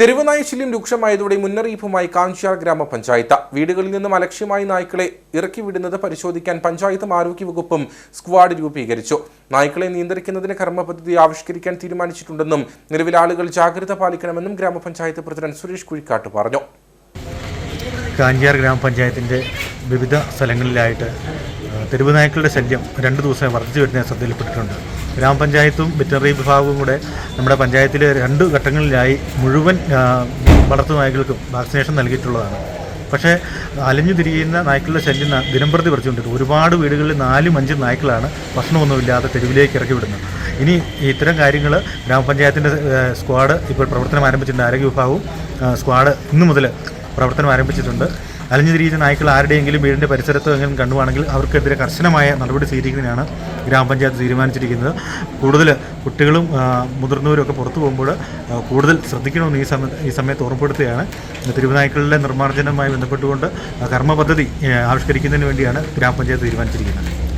തെരുവുനായ ശല്യം രൂക്ഷമായതോടെ മുന്നറിയിപ്പുമായി കാഞ്ചിയാർ ഗ്രാമപഞ്ചായത്ത്. വീടുകളിൽ നിന്നും അലക്ഷ്യമായി നായ്ക്കളെ ഇറക്കി വിടുന്നത് പരിശോധിക്കാൻ പഞ്ചായത്തും ആരോഗ്യവകുപ്പും സ്ക്വാഡ് രൂപീകരിച്ചു. നായ്ക്കളെ നിയന്ത്രിക്കുന്നതിന് കർമ്മപദ്ധതി ആവിഷ്കരിക്കാൻ തീരുമാനിച്ചിട്ടുണ്ടെന്നും നിലവിൽ ആളുകൾ ജാഗ്രത പാലിക്കണമെന്നും ഗ്രാമപഞ്ചായത്ത് പ്രസിഡന്റ് സുരേഷ് കുഴിക്കാട്ട് പറഞ്ഞു. കാഞ്ചിയാർ ഗ്രാമപഞ്ചായത്തിന്റെ വിവിധ സ്ഥലങ്ങളിലായിട്ട് തെരുവുനായ്ക്കളുടെ തെരുവ് നായ്ക്കളുടെ ശല്യം രണ്ട് ദിവസമായി വർദ്ധിച്ചു വരുന്ന ശ്രദ്ധയിൽപ്പെട്ടിട്ടുണ്ട്. ഗ്രാമപഞ്ചായത്തും വെറ്ററിനറി വിഭാഗവും കൂടെ നമ്മുടെ പഞ്ചായത്തിലെ രണ്ട് ഘട്ടങ്ങളിലായി മുഴുവൻ വളർത്തു നായ്ക്കൾക്കും വാക്സിനേഷൻ നൽകിയിട്ടുള്ളതാണ്. പക്ഷേ അലഞ്ഞു തിരിയുന്ന നായ്ക്കളുടെ ശല്യം ദിനംപ്രതി വർദ്ധിച്ചുകൊണ്ടിരിക്കും ഒരുപാട് വീടുകളിൽ നാലും അഞ്ചും നായ്ക്കളാണ് ഭക്ഷണമൊന്നുമില്ലാതെ തെരുവിലേക്ക് ഇറക്കി വിടുന്നത് ഇനി ഇത്തരം കാര്യങ്ങൾ ഗ്രാമപഞ്ചായത്തിന്റെ സ്ക്വാഡ് ഇപ്പോൾ പ്രവർത്തനം ആരംഭിച്ചിട്ടുണ്ട്. ആരോഗ്യ വിഭാഗവും സ്ക്വാഡ് ഇന്നു മുതൽ പ്രവർത്തനം ആരംഭിച്ചിട്ടുണ്ട്. അലഞ്ഞു തിരിയുന്ന നായ്ക്കൾ ആരുടെയെങ്കിലും വീടിന്റെ പരിസരത്തോ എങ്കിലും കണ്ടുവാണെങ്കിൽ അവർക്കെതിരെ കർശനമായ നടപടി സ്വീകരിക്കുന്നതിനാണ് ഗ്രാമപഞ്ചായത്ത് തീരുമാനിച്ചിരിക്കുന്നത്. കൂടുതൽ കുട്ടികളും മുതിർന്നവരും ഒക്കെ പുറത്തു പോകുമ്പോൾ കൂടുതൽ ശ്രദ്ധിക്കണമെന്ന് ഈ സമയത്ത് ഈ സമയത്ത് ഓർമ്മപ്പെടുത്തുകയാണ്. തെരുവുനായ്ക്കളുടെ നിർമ്മാർജനവുമായി ബന്ധപ്പെട്ടുകൊണ്ട് കർമ്മ പദ്ധതി ആവിഷ്കരിക്കുന്നതിന് വേണ്ടിയാണ് ഗ്രാമപഞ്ചായത്ത് തീരുമാനിച്ചിരിക്കുന്നത്.